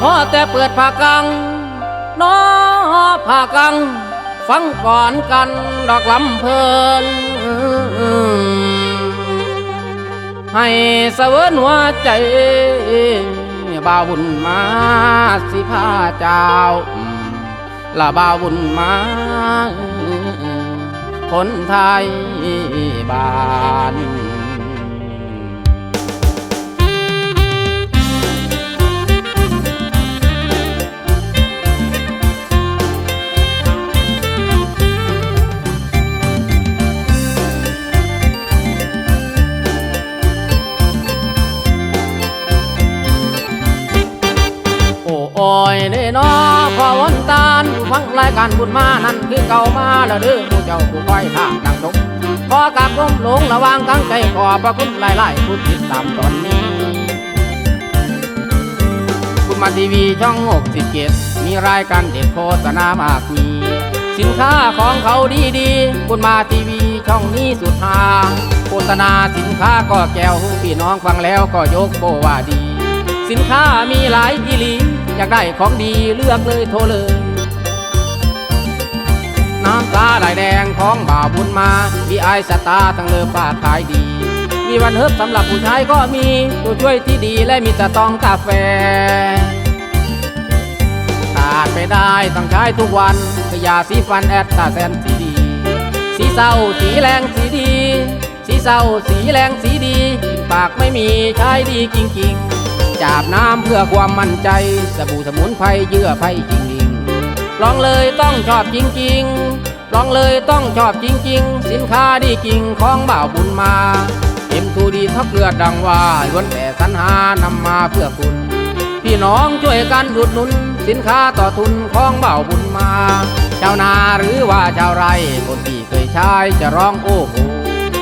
พ่อแต่เปิดผากังนอผากัง ฟังก่อนกันดอกลำเพลิน ให้เสวนหัวใจบ่าวบุญมาสิพาเจ้าละบ่าวบุญมาคนไทยบ้าน รายการบุญมานั่นคือเก่ามาแล้วเด้อผู้เจ้าผู้คอยท่าดังตกพอกับก้มหลงระวางทั้งใจขอบพระคุณหลายๆผู้ติดตามตอนนี้ คุณมาทีวีช่องหกสิบเจ็ดมีรายการเด็ดโฆษณามากมี สินค้าของเขาดีดีๆคุณมาทีวีช่องนี้สุดหาโฆษณาสินค้าก็แก้วพี่น้องฟังแล้วก็ยกโบว่าดี สินค้ามีหลายอีหลีอยากได้ของดีเลือกเลยโทรเลย น้ำตาไหลแดงของบ่าวบุญมามีไอสตาทั้งเลิฟป้าขายดี มีวันเฮิบสำหรับผู้ชายก็มีตัวช่วยที่ดีและมีแต่ต้องกาแฟ ขาดไม่ได้ต้องใช้ทุกวันคือยาสีฟันแอดตาแซนสีดี สีเศร้าสีแรงสีดี สีเศร้าสีแรงสีดี ปากไม่มีใช้ดีจริงๆจาบน้ำเพื่อความมั่นใจ สบู่สมุนไพรเยื่อไผ่จริงๆลองเลยต้องชอบจริงๆ ลองเลยต้องชอบจริง ๆ สินค้าดีจริงของบ่าวบุญมาเอ็มทูดีทับเลือดดังว่าล้วนแต่สรรหานำมาเพื่อคุณ พี่น้องช่วยกันอุดหนุน สินค้าต่อทุนของเบาบุญมาชาวนาหรือว่าชาวไร่คนที่เคยใช้จะร้องโอ้โห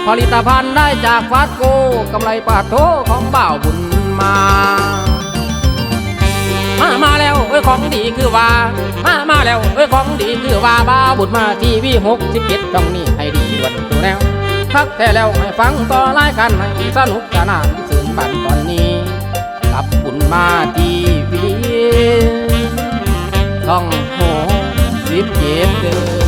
ผลิตภัณฑ์ได้จากฟาสโกกำไรปาโทของเบาบุญมา มามาแล้วเอ้ยของดีคือว่ามา แล้วเอ้ยของดีคือว่าบ้าบุญมาทีวีหกสิบเจ็ดช่องนี้ให้ดีวันตัวแล้วทักแต่แล้วให้ฟังต่อรายกันให้สนุกสนานสื่นบันตอนนี้ กับบุญมาทีวีช่องหกสิบเจ็ดเด้อ